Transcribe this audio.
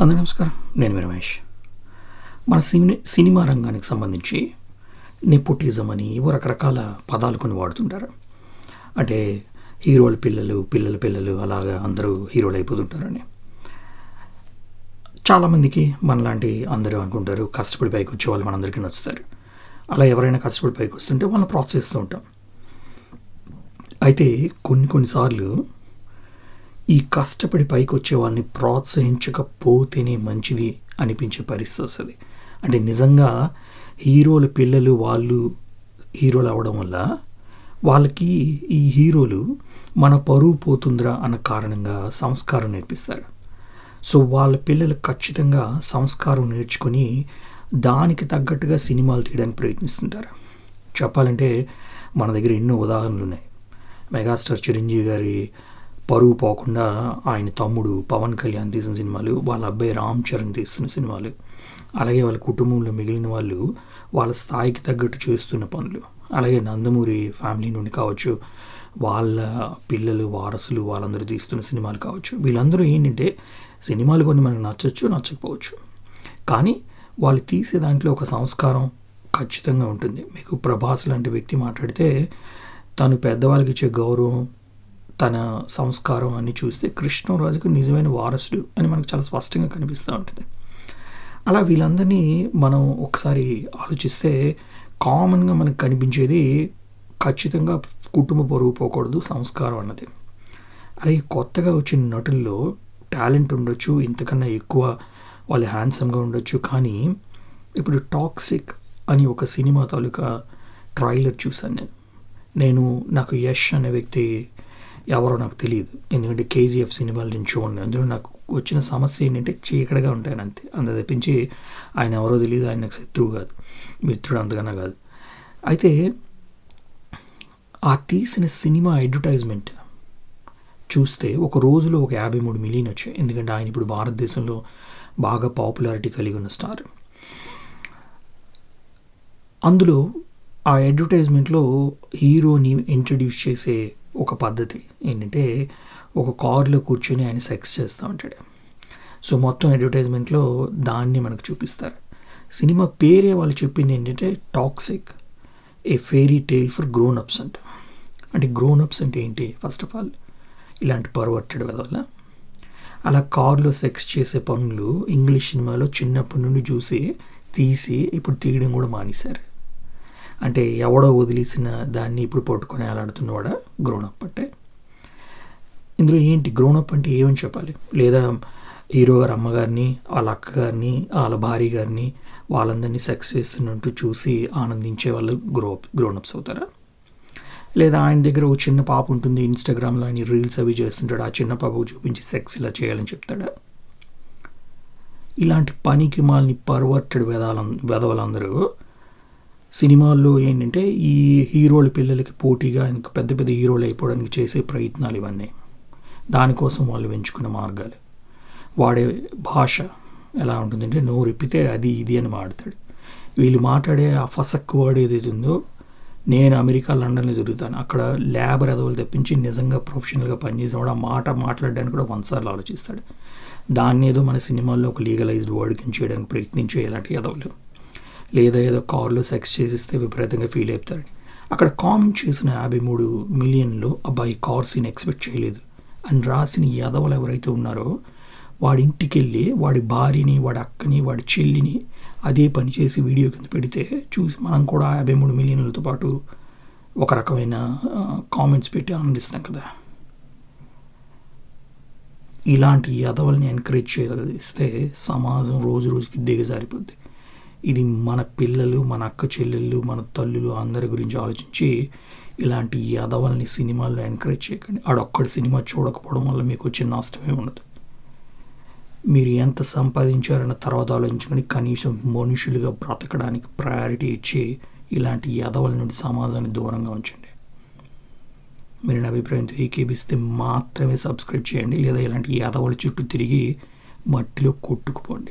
అందరూ నమస్కారం. నేను మీ రమేష్. మన సినీ సినిమా రంగానికి సంబంధించి నెపోటిజం అని ఏవో రకరకాల పదాలు కొన్ని వాడుతుంటారు. అంటే హీరోల పిల్లలు పిల్లల పిల్లలు అలాగా అందరూ హీరోలు అయిపోతుంటారని. చాలామందికి మనలాంటి అందరూ అనుకుంటారు కష్టపడి పైకి వచ్చే వాళ్ళు మనందరికీ నచ్చుతారు. అలా ఎవరైనా కష్టపడి పైకి వస్తుంటే వాళ్ళని ప్రోత్సహిస్తూ ఉంటాం. అయితే కొన్ని కొన్నిసార్లు ఈ కష్టపడి పైకి వచ్చే వాళ్ళని ప్రోత్సహించకపోతేనే మంచిది అనిపించే పరిస్థితి వస్తుంది. అంటే నిజంగా హీరోల పిల్లలు వాళ్ళు హీరోలు అవ్వడం వల్ల వాళ్ళకి ఈ హీరోలు మన పరువు పోతుందిరా అన్న కారణంగా సంస్కారం నేర్పిస్తారు. సో వాళ్ళ పిల్లలు ఖచ్చితంగా సంస్కారం నేర్చుకొని దానికి తగ్గట్టుగా సినిమాలు తీయడానికి ప్రయత్నిస్తుంటారు. చెప్పాలంటే మన దగ్గర ఎన్నో ఉదాహరణలు ఉన్నాయి. మెగాస్టార్ చిరంజీవి గారి పరువు పోకుండా ఆయన తమ్ముడు పవన్ కళ్యాణ్ తీసిన సినిమాలు వాళ్ళ అబ్బాయి రామ్ చరణ్ తీస్తున్న సినిమాలు అలాగే వాళ్ళ కుటుంబంలో మిగిలిన వాళ్ళు వాళ్ళ స్థాయికి తగ్గట్టు చేస్తున్న పనులు. అలాగే నందమూరి ఫ్యామిలీ నుండి కావచ్చు వాళ్ళ పిల్లలు వారసులు వాళ్ళందరూ తీస్తున్న సినిమాలు కావచ్చు. వీళ్ళందరూ ఏంటంటే సినిమాలు కొన్ని మనకు నచ్చచ్చు నచ్చకపోవచ్చు. కానీ వాళ్ళు తీసే దాంట్లో ఒక సంస్కారం ఖచ్చితంగా ఉంటుంది. మీకు ప్రభాస్ లాంటి వ్యక్తి మాట్లాడితే తను పెద్దవాళ్ళకి ఇచ్చే గౌరవం తన సంస్కారం అన్ని చూస్తే కృష్ణరాజుకు నిజమైన వారసుడు అని మనకు చాలా స్పష్టంగా కనిపిస్తూ ఉంటుంది. అలా వీళ్ళందరినీ మనం ఒకసారి ఆలోచిస్తే కామన్గా మనకు కనిపించేది ఖచ్చితంగా కుటుంబ పొరుగు పోకూడదు సంస్కారం అన్నది. అలాగే కొత్తగా వచ్చిన నటుల్లో టాలెంట్ ఉండొచ్చు ఇంతకన్నా ఎక్కువ వాళ్ళు హ్యాండ్సమ్గా ఉండొచ్చు కానీ ఇప్పుడు టాక్సిక్ అని ఒక సినిమా తాలూకా ట్రైలర్ చూశాను నేను. నేను నాకు యష్ అనే వ్యక్తి ఎవరో నాకు తెలియదు. ఎందుకంటే కేజీఎఫ్ సినిమాలు నేను చూడండి అందులో నాకు వచ్చిన సమస్య ఏంటంటే చీకటిగా ఉంటాయని అంతే. అంత తప్పించి ఆయన ఎవరో తెలియదు ఆయన నాకు శత్రువు కాదు. మిత్రుడు అంతకన్నా కాదు. అయితే ఆ తీసిన సినిమా అడ్వర్టైజ్మెంట్ చూస్తే ఒక రోజులో ఒక యాభై మూడు మిలియన్ వచ్చాయి. ఎందుకంటే ఆయన ఇప్పుడు భారతదేశంలో బాగా పాపులారిటీ కలిగి ఉన్న స్టార్ అందులో ఆ అడ్వర్టైజ్మెంట్లో హీరోని ఇంట్రడ్యూస్ చేసే ఒక పద్ధతి ఏంటంటే ఒక కార్లో కూర్చొని ఆయన సెక్స్ చేస్తూ ఉంటాడు. సో మొత్తం అడ్వర్టైజ్మెంట్లో దాన్ని మనకు చూపిస్తారు. సినిమా పేరే వాళ్ళు చెప్పింది ఏంటంటే toxic a fairy tale for grown ups అంట. అంటే గ్రోన్ అప్స్ అంటే ఏంటి? ఫస్ట్ ఆఫ్ ఆల్ ఇలాంటి పర్వర్టెడ్ వల్ల. అలా కార్లో సెక్స్ చేసే పనులు ఇంగ్లీష్ సినిమాలో చిన్నప్పటి నుండి చూసి తీసి ఇప్పుడు తీయడం కూడా మానేశారు. అంటే ఎవడో వదిలేసిన దాన్ని ఇప్పుడు పట్టుకొని అలాడుతున్నవాడా గ్రోనప్ అంటే. ఇందులో ఏంటి గ్రోనప్ అంటే ఏమని చెప్పాలి? లేదా హీరో గారు అమ్మగారిని వాళ్ళ అక్కగారిని వాళ్ళ భార్య గారిని వాళ్ళందరినీ సెక్స్ చేస్తున్నట్టు చూసి ఆనందించే వాళ్ళు గ్రో గ్రోనప్స్ అవుతారా? లేదా ఆయన దగ్గర ఒక చిన్న పాప ఉంటుంది ఇన్స్టాగ్రామ్లో ఆయన రీల్స్ అవి చేస్తుంటాడు ఆ చిన్న పాపకు చూపించి సెక్స్ ఇలా చేయాలని చెప్తాడా? ఇలాంటి పనికి మాలని పర్వర్టెడ్ వెదాల వెదవలందరూ సినిమాల్లో ఏంటంటే ఈ హీరోల పిల్లలకి పోటీగా ఇంకా పెద్ద పెద్ద హీరోలు అయిపోవడానికి చేసే ప్రయత్నాలు ఇవన్నీ. దానికోసం వాళ్ళు ఎంచుకున్న మార్గాలు. వాడే భాష ఎలా ఉంటుందంటే నోరిప్పితే అది ఇది అని మాడతాడు వీళ్ళు మాట్లాడే ఆ ఫసక్ వర్డ్ ఏదైతే ఉందో నేను అమెరికా లండన్లో తిరుగుతాను అక్కడ లేబర్ ఎదవలు తెప్పించి నిజంగా ప్రొఫెషనల్గా పనిచేసినవాడు ఆ మాట మాట్లాడడానికి కూడా వన్సార్లు ఆలోచిస్తాడు. దాన్ని ఏదో మన సినిమాల్లో ఒక లీగలైజ్డ్ వర్డ్ కింద చేయడానికి ప్రయత్నించే ఇలాంటి ఎదవలు లేదా ఏదో కార్లో సెక్స్ చేసిస్తే విపరీతంగా ఫీల్ అవుతారని అక్కడ కామెంట్ చేసిన యాభై మూడు మిలియన్లో అబ్బాయి కార్ సీన్ ఎక్స్పెక్ట్ చేయలేదు. అని రాసిన యాదవులు ఎవరైతే ఉన్నారో వాడి ఇంటికి వెళ్ళి వాడి భార్యని వాడి అక్కని వాడి చెల్లిని అదే పని చేసి వీడియో కింద పెడితే చూసి మనం కూడా యాభై మూడు మిలియన్లతో పాటు ఒక రకమైన కామెంట్స్ పెట్టి ఆనందిస్తాం కదా. ఇలాంటి యదవల్ని ఎంకరేజ్ చేస్తే సమాజం రోజు రోజుకి దిగజారిపోద్ది. ఇది మన పిల్లలు మన అక్క చెల్లెళ్ళు మన తల్లులు అందరి గురించి ఆలోచించి ఇలాంటి యదవల్ని సినిమాల్లో ఎంకరేజ్ చేయకండి. ఆడొక్కడి సినిమా చూడకపోవడం వల్ల మీకు వచ్చే నష్టమే ఉండదు. మీరు ఎంత సంపాదించారన్న తర్వాత ఆలోచించుకొని కనీసం మనుషులుగా బ్రతకడానికి ప్రయారిటీ ఇచ్చి ఇలాంటి యదవల నుండి సమాజాన్ని దూరంగా ఉంచండి. మీరు నా అభిప్రాయంతో ఏకేపిస్తే మాత్రమే సబ్స్క్రైబ్ చేయండి. లేదా ఇలాంటి యాదవుల చుట్టూ తిరిగి మట్టిలో కొట్టుకుపోండి.